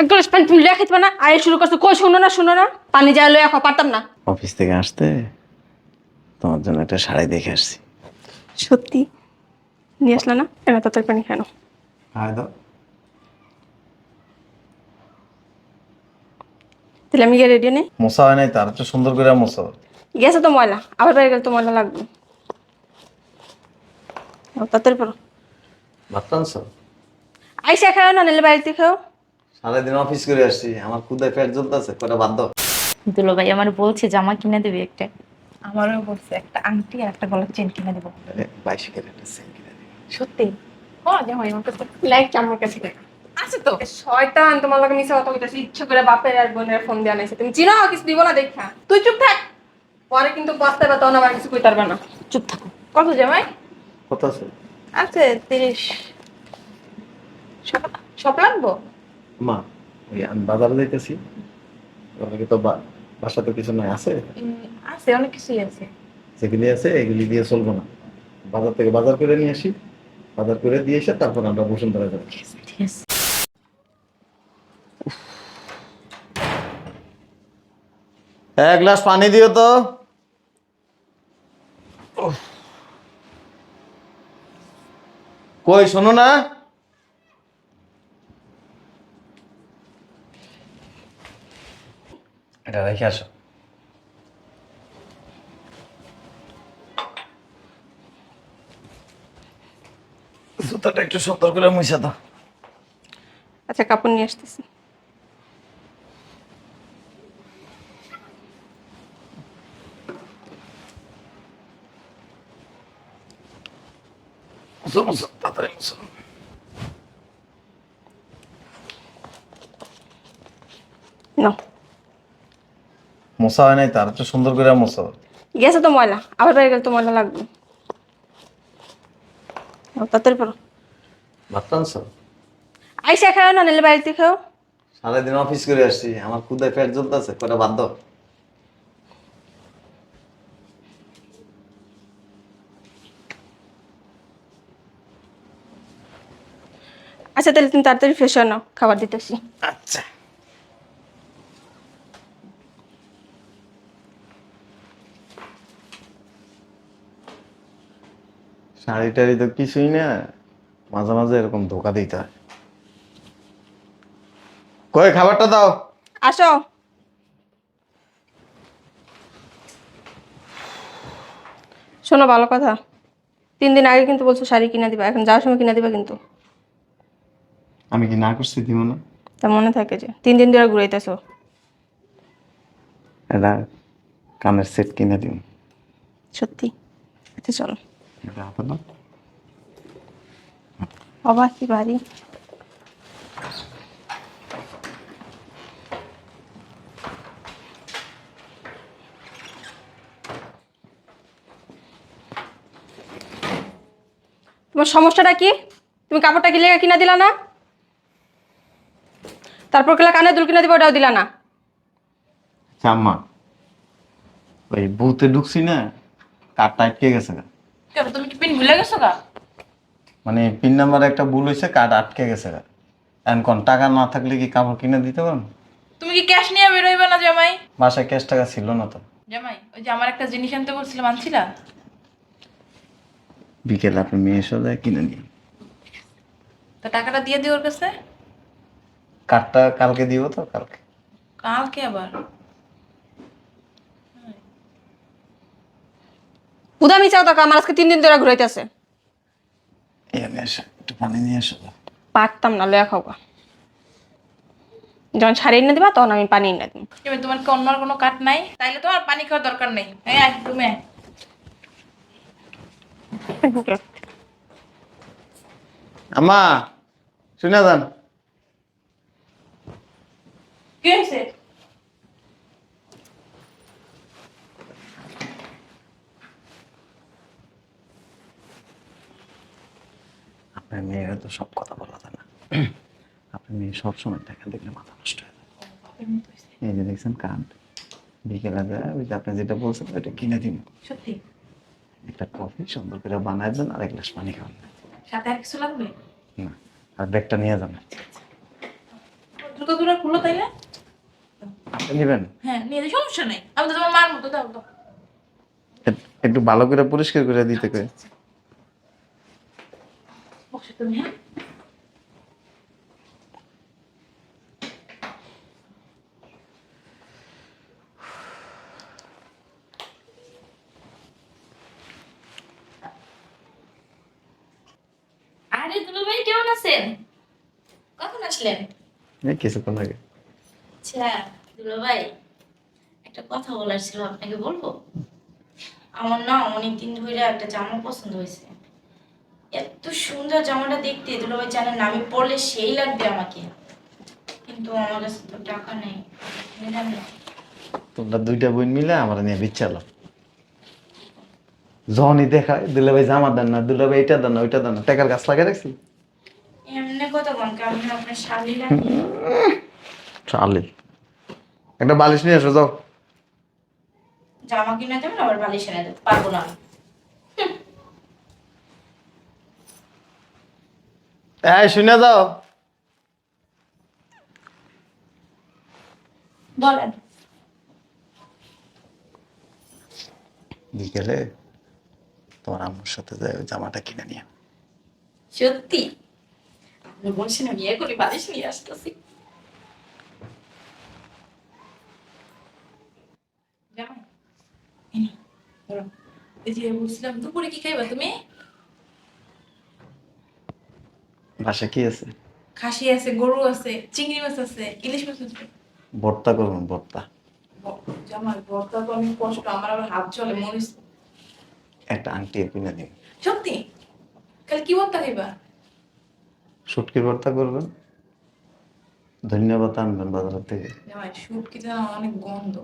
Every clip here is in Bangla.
এক গ্লাস পানি তুমি লেখা খাইতে না। আয় শুরু করছ কই শুনো না শুনো না। পানি যায় লয়ে এখন পারতাম না। অফিস থেকে আসতে তোমার জন্য একটা শাড়ি দেখে আসছি। সত্যি? নিয়ে আসলে না? এনে তাড়াতাড়ি পানি খানো হায় দাও। তাহলে আমি গিয়ে রেডি নেই মশা হয় নাই তার তো সুন্দর করে মশা গেছে তো ময়লা। আবার বাইরে গেলে তো ময়লা লাগবে। ও, তাড়াতাড়ি পড়ো ভাত রাঁধছো আইসা খাও না নিলে বাড়িতে খাও। সারাদিন অফিস করে আসছি আমার ক্ষুদায় পেট জ্বলতেছে কটা দাও। দুলো ভাই আমার বলছে জামা কিনে দেবে একটা। আমারও বলছে একটা আংটি আর একটা গলার চেন কিনে দেবো। বাইশে কেটে একটা সেল কিনে দিই সত্যি? হ্যাঁ জামাই আমার কাছে লাইক আমার কাছে আছে তো? শয়তান তোমার লাগে মিশা কথা কইতাছি ইচ্ছা করে বাপের আর বোনের ফোন দিয়ে তুমি চিনো কিছু দিব না দেখা। তুই চুপ থাক। পরে কিন্তু বসতে বা তখন আবার কিছু কইতে পারবে না। চুপ থাকো। কত জামাই কত আছে? আছে তিরিশ। সব- সব লাগবো? মা ওই আমি বাজারে যাইতেছি। তো বা- বাসা তো কিছু নয় আছে? আছে অনেক কিছুই আছে। যেগুলি আছে এগুলি দিয়ে চলবো না। বাজার থেকে বাজার করে নিয়ে আসি। বাজার করে দিয়ে এসে তারপর আমরা বসুন্ধরা যাব ঠিক আছে এক গ্লাস পানি দিও তো। কই শোনো না? এটা রেখে আসো। জুতাটা একটু সুন্দর করে মুছে দাও। আচ্ছা কাপড় নিয়ে আসতেছি। মুছো মুছো তাড়াতাড়ি মুছো। মশা হয় নাই তার তো সুন্দর করে মশা গেছে তো ময়লা আবার বাইরে গেলে তো ময়লা লাগবে। ও, তাড়াতাড়ি পড়ো। ভাত রাঁধছো আইসা খাও না নিলে বাড়িতে খাও। সারাদিন অফিস করে আসছি আমার ক্ষুদায় পেট জ্বলতেছে কটা বাদ দাও। আচ্ছা তাহলে তুমি তাড়াতাড়ি ফ্রেশ হয়ে নাও খাবার দিতেছি। শাড়ি টাড়ি তো কিছুই না। মাঝে মাঝে এরকম ধোকা দিতে হয়। কই খাবারটা দাও। আসো। শোনো ভালো কথা। তিন দিন আগে কিন্তু বলছো শাড়ি কিনে দিবা। এখন যাওয়ার সময় কিনে দিবা কিন্তু। আমি কি না করছি দিব না? তা মনে থাকে যে তিন দিন ধরে ঘুরাইতেছো। এটা কানের সেট কিনে দিব সত্যি। আচ্ছা চলো। এটা বাড়ি তোমার সমস্যাটা কি? তুমি কাপড়টা কি লেগে কিনা দিলা না? তারপর কেলা কানে দুল কিনা দিবা ওটাও দিলা না? আম্মা ওই বুথে ঢুকছি না কার্ডটা আটকে গেছে। কেন তুমি কি পিন ভুলে গেছো গা? মানে পিন নাম্বার একটা ভুল হয়েছে কার্ড আটকে গেছে। এখন কোন টাকা না থাকলে কি কাপড় কিনে দিতে পারেন তুমি কি ক্যাশ নিয়ে বেরোইবে না জামাই? বাসায় ক্যাশ টাকা ছিল না তো। জামাই ওই যে আমার একটা জিনিস আনতে বলছিলাম আনছিলা? বিকেল আপনি মেয়ে এসে কিনে নিন। তো টাকাটা দিয়ে দিই ওর কাছে? কার্ডটা কালকে দিব তো কালকে। কালকে আবার? উদামি চাও তো আমার আজকে তিন দিন ধরে ঘুরাইতেছে। একটু পানি নিয়ে এসো পারতাম না লয়া খাওয়া। যখন শাড়ি এনে দিবা তখন আমি পানি এনে দিব তোমার কি অন্য কোনো কাট নাই? তাইলে তোমার পানি খাওয়ার দরকার নেই। এই আয় তুমি আমা শুনে যান। কি হয়েছে আপনার মেয়েরা তো সব কথা বলা যায় না। আপনার মেয়ে সবসময় দেখা দেখলে মাথা নষ্ট হয়ে যায়। এই যে দেখছেন বিকেলে যায় ওই যে আপনি যেটা বলছেন ওইটা কিনে দিন। সত্যি? একটা কফি সুন্দর করে বানায় দেন আর এক গ্লাস পানি খাওয়ান সাথে আর কিছু লাগবে? না আর ব্যাগটা নিয়ে যান। জুতো দুটো খুলো তাইলে। আপনি নেবেন? হ্যাঁ নিয়ে যাই, সমস্যা নেই। আমি তো তোমার মার মতো দাও একটু ভালো করে পরিষ্কার করে দিতে কই। বসে তুমি? হ্যাঁ আরে দুলো ভাই কেমন আছেন? কখন আসলেন? এই কিছুক্ষণ আগে। আচ্ছা দুলো ভাই একটা কথা বলার ছিল আপনাকে বলব? আমার না অনেকদিন ধরে একটা জামা পছন্দ হয়েছে। সুন্দর জামাটা দেখতে দুলো ভাই জানেন না আমি পরলে সেই লাগবে আমাকে। কিন্তু আমার কাছে তো টাকা নেই নিলাম না? তোমরা দুইটা বোন মিলে আমার নিয়ে বিচ্ছালো যখনই দেখায় দুলে ভাই জামা দেন না দুলে ভাই এটা দেন না ওইটা দেন না টাকার গাছ লাগিয়ে রাখছি। এমনি কথা বল আমি আপনার শালি লাগে। চালে একটা বালিশ নিয়ে এসো যাও। জামা কিনে দেবেন আবার বালিশ এনে দেবো পারব না আমি। এই শুনে যাও। বলেন। বিকেলে তোমার আম্মুর সাথে জামাটা কিনে নিয়ে। সত্যি? আপনি বলছেন আমি বিয়ে করে বালিশ নিয়ে আসতেছি। এই যে বলছিলাম দুপুরে কি খাইবা তুমি? বাসা কি আছে? খাসি আছে গরু আছে চিংড়ি মাছ আছে ইলিশ মাছ আছে। ভর্তা করুন ভর্তা। জামাই বর্তা তো অনেক কষ্ট আমার আবার হাত চলে মরিস একটা আংটি কিনে দিন সত্যি? কাল কি বর্তা খাইবা? শুটকির ভর্তা করবেন। ধন্যবাদ আনবেন বাজার থেকে। জামাই শুট কি অনেক গন্ধ।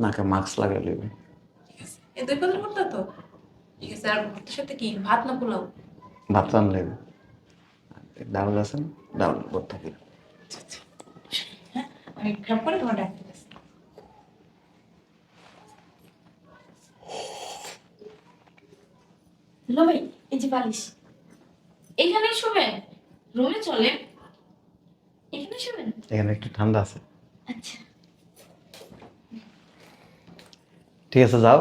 নাকে মাস্ক লাগাই নেবেন এই দুই পাতার ভর্তা তো? ঠিক আছে আর ভর্তার সাথে কি? ভাত না পোলাও? ভাত রানলে ডাউল আছেন ডাউল ভর্তা করে আচ্ছা আচ্ছা। হ্যাঁ আমি খারাপ করে তোমার ডাক্তার ভাই এই যে বালিশ। এখানেই শোবেন রুমে চলেন এখানে শোবেন এখানে একটু ঠান্ডা আছে। আচ্ছা। ঠিক আছে যাও।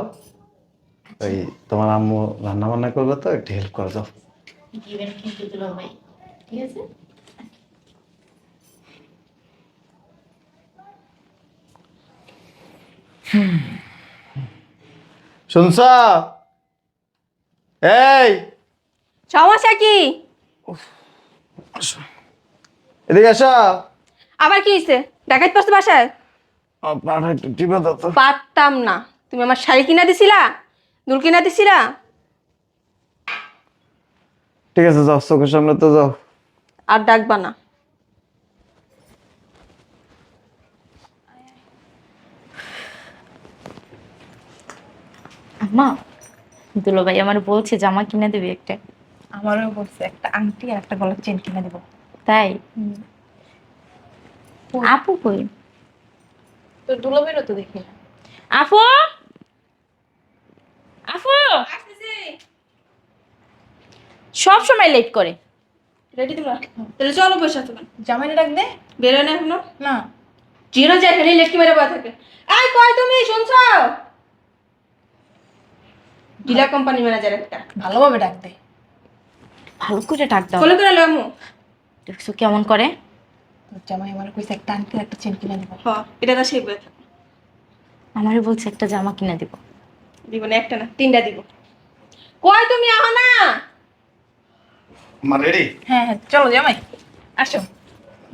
ওই তোমার আম্মু রান্না বান্না করবে তো একটু হেল্প করে যাও। দিবেন কিন্তু দুলো ভাই ঠিক আছে? শুনছ? এই! সমস্যা কি? এদিকে আসো আবার কি হয়েছে দেখাইতে পারছ বাসায়? পারতাম না। তুমি আমার শাড়ি কিনা দিছিলা? দুল কিনা দিছিলা? ঠিক আছে যাও চোখের সামনে তো যাও। আর ডাকবা না। মা দুলো ভাই আমার বলছে জামা কিনে দেবে একটা। আমারও বলছে একটা আংটি আর একটা গলার চেন কিনে দেবো। তাই? আপু কই? তো দুলাবেরও তো দেখি না। আপু? আপু? সব সময় লেট করে। রেডি তোমরা? তাহলে চলো বসে তোমার জামাইনে ডাক দে। বেরোয় না এখনও? না। জিরো যায় এখানে লেটকি মেরে থাকে। কই তুমি? শুনছো? ডিলার কোম্পানি ম্যানেজার একটা। ভালোভাবে ডাক দে। ভালো করে ডাক দাও। কোলে করে লমু। দেখছ কেমন করে? তোর জামাই আমার কইছে একটা আর একটা চেন কিনে দেবো। হ এটা তো সেই বলে আমারে বলছে একটা জামা কিনে দিব। দিব না একটা না তিনটা দিব। কয় তুমি? আহ না! মা রেডি হ্যাঁ হ্যাঁ চলো জামাই আসো।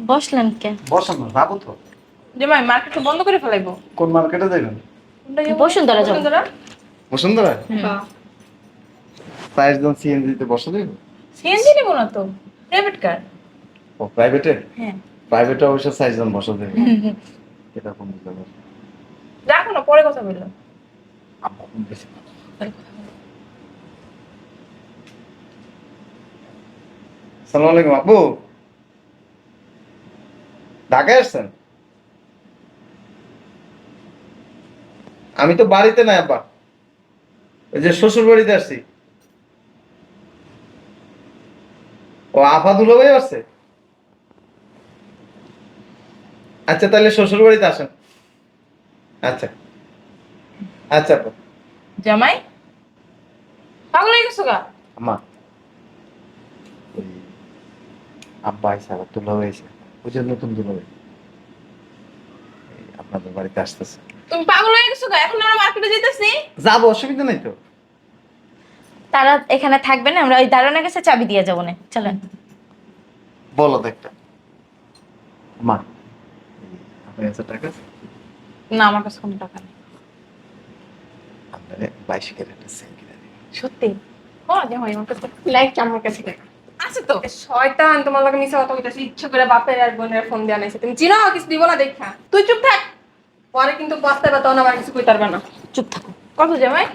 বসলেন কে? বসো না ভাবো তো। জামাই মার্কেটটা বন্ধ করে ফেলাইবো। কোন মার্কেটে যাবেন? যাব? বসুন্ধরা যাও বন্ধুরা বসুন্ধরা? হ্যাঁ। সাইজ জন সিএনজিতে বসে দেবে সিএনজি নেব না তো প্রাইভেট কার ও প্রাইভেটে হ্যাঁ। প্রাইভেটে অবশ্য সাইজ জন বসে দেবে এটা কোন দিকে যাবে? রাখো না পরে কথা বললাম আব্বা কোন বেশি সালাম আলাইকুম আপু। ঢাকায় আসছেন? আমি তো বাড়িতে নাই আব্বা। ওই যে শ্বশুর বাড়িতে আসছি। ও আফা দুলো ভাই আসছে আচ্ছা তাহলে শ্বশুর বাড়িতে আসেন। আচ্ছা। আচ্ছা আপু। জামাই? পাগল হয়ে গেছো গা? আমা ওই আব্বা আইসা আবার তুলা হয়েছে ওই যে নতুন তুলা হয়েছে আপনাদের বাড়িতে আসতেছে। তুমি পাগল হয়ে গেছো এখন আমরা মার্কেটে যেতেছি যাব অসুবিধা নাই তো। তারা এখানে থাকবে না আমরা ওই দারোয়ানের কাছে চাবি দিয়ে যাব না চলেন। বলো তো একটা। মা আপনার কাছে টাকা না আমার কাছে কোনো টাকা নেই। আপনার বাইশ কিনে দিই সত্যি? ও জামাই আমার কাছে লাইক আমার কাছে টাকা। আছে তো? শয়তান তোমার লগে মিশা কথা কইতাছি ইচ্ছা করে বাপের আর বোনের ফোন দেয়া নাইছে। তুমি চিনো কিছু দিব না দেখা? তুই চুপ থাক। পরে কিন্তু তখন কিছু কইতে পারবে না। চুপ থাকো। কত জামাই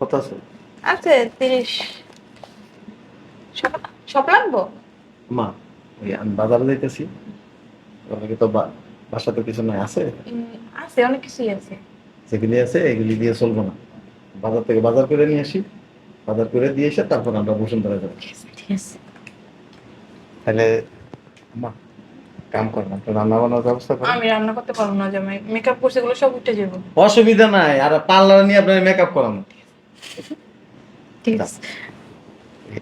কত আছে? আছে তিরিশ। সব- লাগবো মা ওই আমি বাজারে যাইতেছি। ওখানে তো বাসাতে কিছু নাই আছে? আছে অনেক কিছুই আছে। যেগুলি আছে এগুলি দিয়ে চলবো না। বাজার থেকে বাজার করে নিয়ে আসি। বাজার করে দিয়ে এসে তারপর আমরা বসুন্ধরা যাব। ঠিক আছে। তাহলে মা কাম করেন আপনি রান্না বান্নার ব্যবস্থা করেন আমি রান্না করতে পারব না জামাই। মেকআপ করছে এগুলো সব উঠে যাব। অসুবিধা নাই আর পার্লার নিয়ে আপনার মেকআপ করানো ঠিক আছে।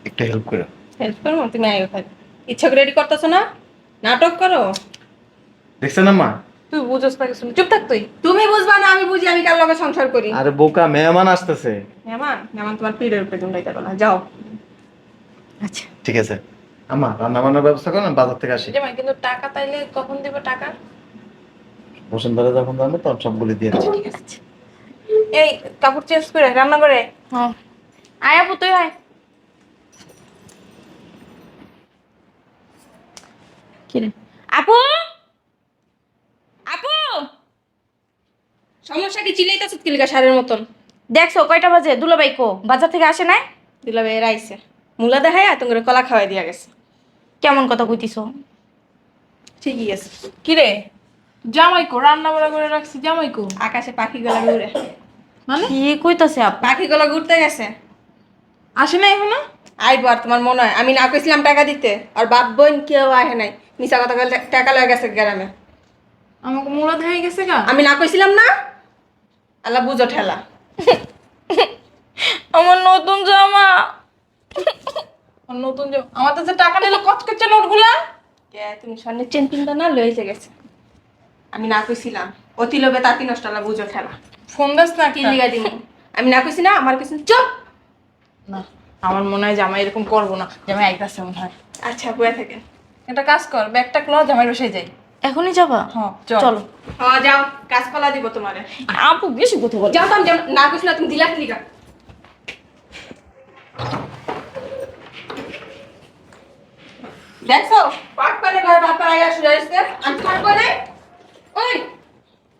একটু হেল্প করে। হেল্প করব? তুমি আইও খালি ইচ্ছা করে রেডি করতেছো না? নাটক করো? দেখছেন না মা? তুই বুঝোস না কিছু। চুপ থাক তুই। তুমি বুঝবা না আমি বুঝি আমি কার লগে সংসার করি। আরে বোকা মেহমান আসতেছে। মেমান মেমান তোমার পিঠের উপরে না যাও। আচ্ছা ঠিক আছে। আমা রান্না বান্নার ব্যবস্থা করেন বাজার থেকে আসি। জামাই কিন্তু টাকা তাইলে কখন দিব টাকা? বসুন্ধরা যখন যাব তখন সবগুলি দিয়ে দেবো ঠিক আছে। এই কাপড় চেঞ্জ করে রান্না করে? হ্যাঁ। আয় আপু তুই আয়। কিরে আপু? আপু? সমস্যা কি? চিলাইতেছো কিলকা সারের মতন? দেখছ কয়টা বাজে? দুলাবাই কো বাজার থেকে আসে নাই? দিলা বের আইছে। মুলা আর তোমার কলা খাওয়াই দিয়া গেছে। কেমন কথা কইতিছো? ঠিকই আছে। কিরে? জামাই কো রান্না বাড়া করে রাখছি জামাই কো আকাশে পাখি গলা উড়ে মানে? কি কইতাছে আপু? পাখি গলা ঘুরতে গেছে। আসে না এখনও? আইবো আর তোমার মনে হয়। আমি না কইছিলাম টাকা দিতে। আর বাপ বোন কেউ আহে নাই। মিশা কথা বলে টাকা লয়ে গেছে গ্রামে। আমাকে মুড়া হয়ে গেছে গা। আমি না কইছিলাম না? আল্লাহ বুঝো ঠেলা। আমার নতুন জামা। নতুন যে আমার কাছে টাকা নিলো কচকচে নোটগুলা? কে তুমি স্বর্ণের চেন না লয়ে গেছে? আমি না কইছিলাম অতি লোভে তাঁতি নষ্ট বুঝো ঠেলা ফোন দাস না কি। লিগা দিমু? আমি না কইছি না আমার কইছি চুপ! না আমার মনে হয় জামাই এরকম করব না জামাই আইতাছে মনে হয়। আচ্ছা বয়ে থাকেন। একটা কাজ কর ব্যাগটা ক্লো জামাই বসে যাই। এখনই যাবা? হ্যাঁ চলো। হ্যাঁ যাও কাজ কাঁচকলা দিব তোমারে। আপু বেশি কথা বল। যাও তো আমি না কইছি না তুমি দিলা কি লিগা? দেখছ? পাট করে ঘরে বাপা আয়া শুয়ে আসছে আমি করে ওই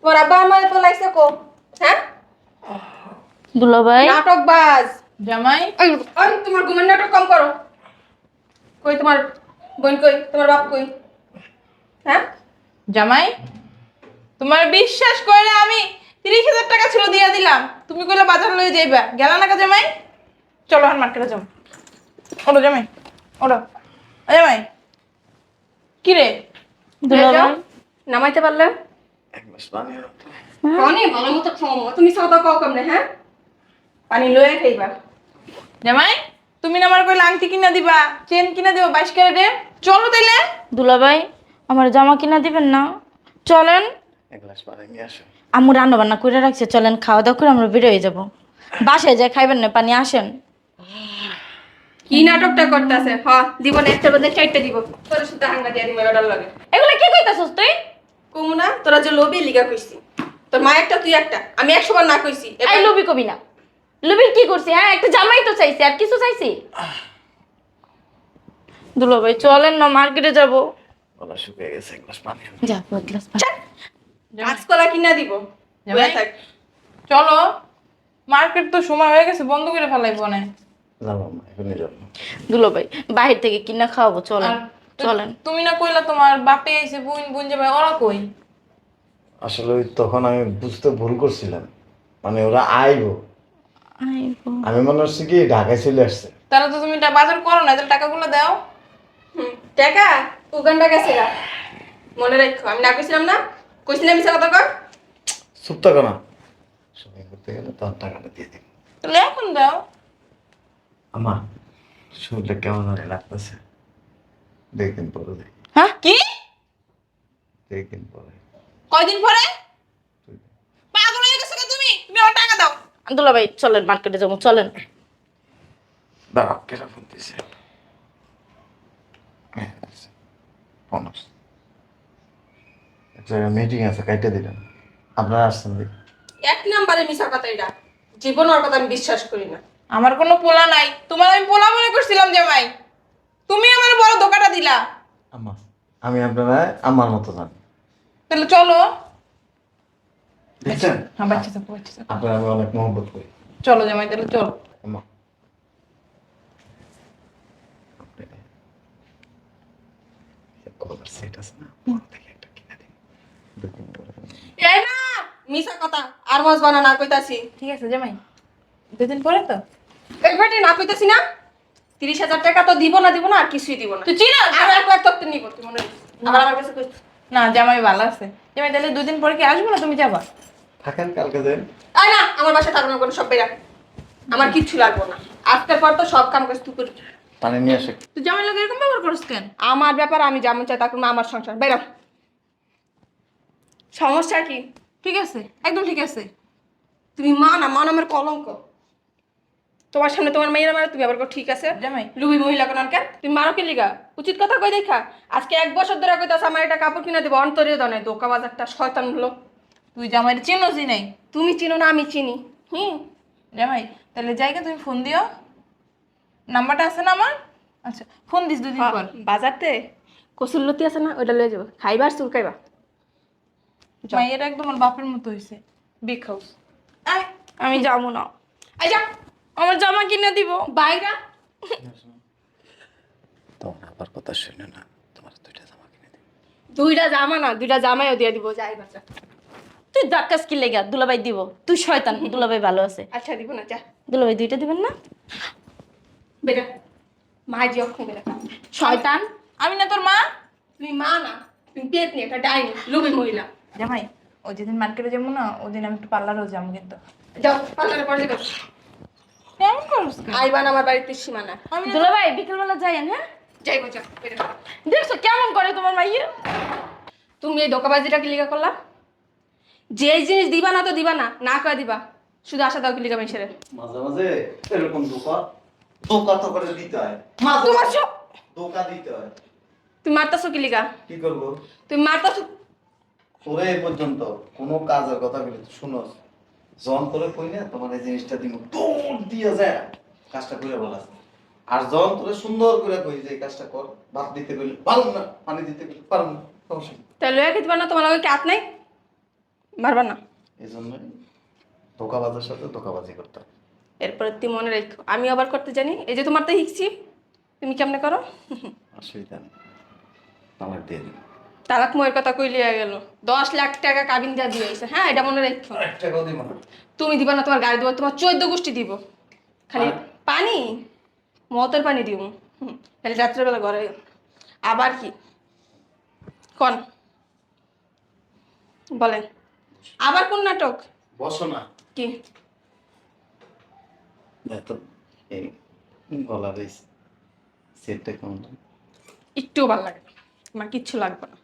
তোমার আব্বা আমার তো লাগছে কো। হ্যাঁ? দুলাভাই? নাটক বাজ জামাই? ওই তোমার ঘুমের নাটক কম করো। কই তোমার বোন কই? তোমার বাপ কই? হ্যাঁ? জামাই তোমার বিশ্বাস করে আমি তিরিশ হাজার টাকা ছিল দিয়া দিলাম। তুমি কইলে বাজার লয়ে যাইবা। গেলা না কা জামাই? চলো হান মার্কেটে যাও। ওলো জামাই ওলো ও জামাই কি রে দুলাভাই নামাইতে পারলে? এক পানি আনো। তো। অনেক ভালো মতো খাওয়া তুমি সাদা কাও কেমনে হ্যাঁ? পানি লয়ে খাইবা। জামাই তুমি না আমার কইলে আংটি কিনা দিবা চেন কিনা দিবা বাইশ ক্যারেটে? চলো তাইলে। দুলাভাই আমার জামা কিনা দিবেন না। চলেন। এক গ্লাস পানি নিয়ে আসো। আম্মু রান্না বান্না করে রাখছে চলেন খাওয়া দাওয়া করে আমরা বেরোয় যাব। বাসায় যাই খাইবেন না পানি আসেন। কি নাটকটা করতেছে? হ দিব না একটা বদলে চারটা দিব। তোর সাথে হাঙ্গা দিয়া দিব অর্ডার লাগে। এগুলো কি কইতাছস তুই? কমু না তোরা যে লোভি লিগা কইছি। তোর মা একটা তুই একটা। আমি একশো বার না কইছি এই লুবি কবি না। লুবির কি করছি হ্যাঁ? একটা জামাই তো চাইছি আর কিছু চাইছি? দুলাভাই চলেন না মার্কেটে যাব। গলা শুকিয়ে গেছে এক গ্লাস পানি যা এক গ্লাস কাঁচকলা কিনা দিব। চলো মার্কেট তো সময় হয়ে গেছে বন্ধ করে ফেলাইবো না। এখনই যাব দুলাভাই বাহির থেকে কিনা খাওয়াবো চলেন চলেন। তুমি না কইলা তোমার বাপে আইছে বুন বুন যাবে ওরা কই? আসলে ওই তখন আমি বুঝতে ভুল করছিলাম। মানে ওরা আইবো। আইবো। আমি মনে হচ্ছে কি ঢাকায় চলে আসছে। তাহলে তো তুমি বাজার করো না তাহলে টাকাগুলো দাও। হুম, টাকা? উগান্ডা গেছে মনে রাখো আমি না কইছিলাম না? কইছি না মিছা কথা কর। চুপ থাকো না। করতে গেলে তোর টাকাটা দিয়ে দিন তাহলে এখন দাও। শরীরটা কেমন লাগতেছে? দেখদিন পরে দেখি। হ্যাঁ কি? দেখদিন পরে। কয়দিন পরে? পাগল হয়ে গেছো কে তুমি? তুমি আমার টাকা দাও। দুলা ভাই চলেন মার্কেটে যাব চলেন। দাঁড়াও কেটা ফোন দিছে? ফোন আসছে। মিটিং আছে কাইটে দিলেন। আপনারা আসছেন দেখি। এক নাম্বারে মিছা কথা এটা। জীবন ওর কথা আমি বিশ্বাস করি না। আমার কোনো পোলা নাই। তোমার আমি পোলা মনে করছিলাম জামাই। তুমি আমার বড় ধোকাটা দিলা। আম্মা আমি আপনারা আমার মতো জানি। তাহলে চলো। দেখছেন? হ্যাঁ বাচ্চা থাকো বাচ্চা থাকো। আপনারা আমি অনেক মহব্বত করি। চলো জামাই তাহলে চলো। আম্মা। কলার সেট আছে না বড় থেকে একটা কিনে দিন দুই তিন করে এই না মিছা কথা আর মাছ বানা না কইতাছি। ঠিক আছে জামাই। দুদিন পরে তো? এই ভাইটি না কইতাছি না? তিরিশ হাজার টাকা তো দিব না দিব না আর কিছুই দিব না। তুই চিনো? আর এক লাখ তত্ত্ব নিব তুই মনে। আবার আমার কাছে কইছিস না জামাই ভালো আছে। জামাই তাহলে দুদিন পরে কি আসব না তুমি যাবা? থাকেন কালকে দেন আয় না আমার বাসায় থাকব না কোনো সব বেরা আমার কিচ্ছু লাগবো না। আজকের পর তো সব কাম করছিস তুই করবি। পানি নিয়ে আসে। তুই জামাই লোক এরকম ব্যবহার করিস কেন? আমার ব্যাপার আমি যেমন চাই তা করব আমার সংসার। বেরো। সমস্যা কি? ঠিক আছে একদম ঠিক আছে। তুমি মা না মা নামের কলঙ্ক। তোমার সামনে তোমার মেয়েরা মারে তুমি আবার ঠিক আছে। জামাই লুবি মহিলা কোন কেন তুমি মারো কি লিগা? উচিত কথা কই দেখা? আজকে এক বছর ধরে কইতাছ আমার একটা কাপড় কিনে দেবো অন্তরীয় দনে দোকা বাজারটা শয়তান হলো। তুই জামাই চিনোসই নাই? তুমি চিনো না আমি চিনি। হুম? জামাই তাহলে জায়গা তুমি ফোন দিও। নাম্বারটা আছে না আমার? আচ্ছা ফোন দিস দুদিন পর। বাজারতে? কসুল্লতি আছে না ওইটা লয়ে যাব। খাইবার চুল খাইবা। মাইয়ের একদম আমার বাপের মতো হয়েছে বিগ হাউস আয়। আমি যাব না। আই যা। আমার জামা কিনে দিব। বাইরা। তোমার আবার কথা শুনে না তোমার দুইটা জামা কিনে দিন। দুইটা জামা না দুইটা জামাইও দিয়ে দিব যাই বাচ্চা তুই ডাক্কাস কি লেগা? দুলাভাই দিব। তুই শয়তান দুলাভাই ভালো আছে। আচ্ছা দিব না যা। দুলাভাই দুইটা দিবেন না? বেটা মা জি অক্ষণ বেটা। শয়তান আমি না তোর মা? তুমি মা না তুমি পেট নিয়ে একটা ডাইনি লুবি মহিলা। জামাই ওই যেদিন মার্কেটে যাব না ওই দিন আমি একটু পার্লারও যাব কিন্তু। যাও পার্লারে পড়ে যাও কেমন করছ আইবান আমার বাড়িতে সীমানা। আমি না- দুলাভাই বিকেলবেলা যাইয়েন হ্যাঁ? যাই গো যা দেখছ কেমন করে তোমার মাইয়া? তুমি এই ধোকাবাজিটা কি লিগা করলা? যে জিনিস দিবা না তো দিবা না না করে দিবা। শুধু আশা দাও কি লিগা মেশারে মাঝে মাঝে এরকম দোকা দোকা তো করে দিতে হয়। মাঝে তোমার সব দোকা দিতে হয়। তুমি মারতাছো কি লিগা কি করব? তুমি মারতাছো তোরে এই পর্যন্ত কোনো কাজের কথা বলে শুনোস। জন তোরে কই না তোমার এই জিনিসটা দিব দৌড় দিয়ে যায় কাজটা করে বলাস আর জন তোরে সুন্দর করে কই যে কাজটা কর ভাত দিতে কইলে পারুম না পানি দিতে কইলে পারুম না সমস্যা তাহলে লয়ে খেতে না তোমার লগে কি হাত নাই? মারবা না। এই জন্যই ধোকাবাজের সাথে ধোকাবাজি করতে। এরপরে তুই মনে রেখো আমি আবার করতে জানি। এই যে তোমার তো শিখছি তুমি কেমনে করো? অসুবিধা নেই। আমার দিয়ে দিন। তালাক মোয়ের কথা কই লিয়া গেল। দশ লাখ টাকা কাবিন যা দিয়েছে হ্যাঁ এটা মনে রেখো। এক টাকাও দিব না। তুমি দিবা না তোমার গাড়ি দিব তোমার চোদ্দ গোষ্ঠী দিব। খালি পানি? মতের পানি দিব। হুম, খালি রাত্রেবেলা ঘরে আবার কি? কন? বলেন। আবার কোন নাটক? বসো না। কি? এই সেটটা কেমন একটুও ভালো লাগে আমার কিচ্ছু লাগবে না।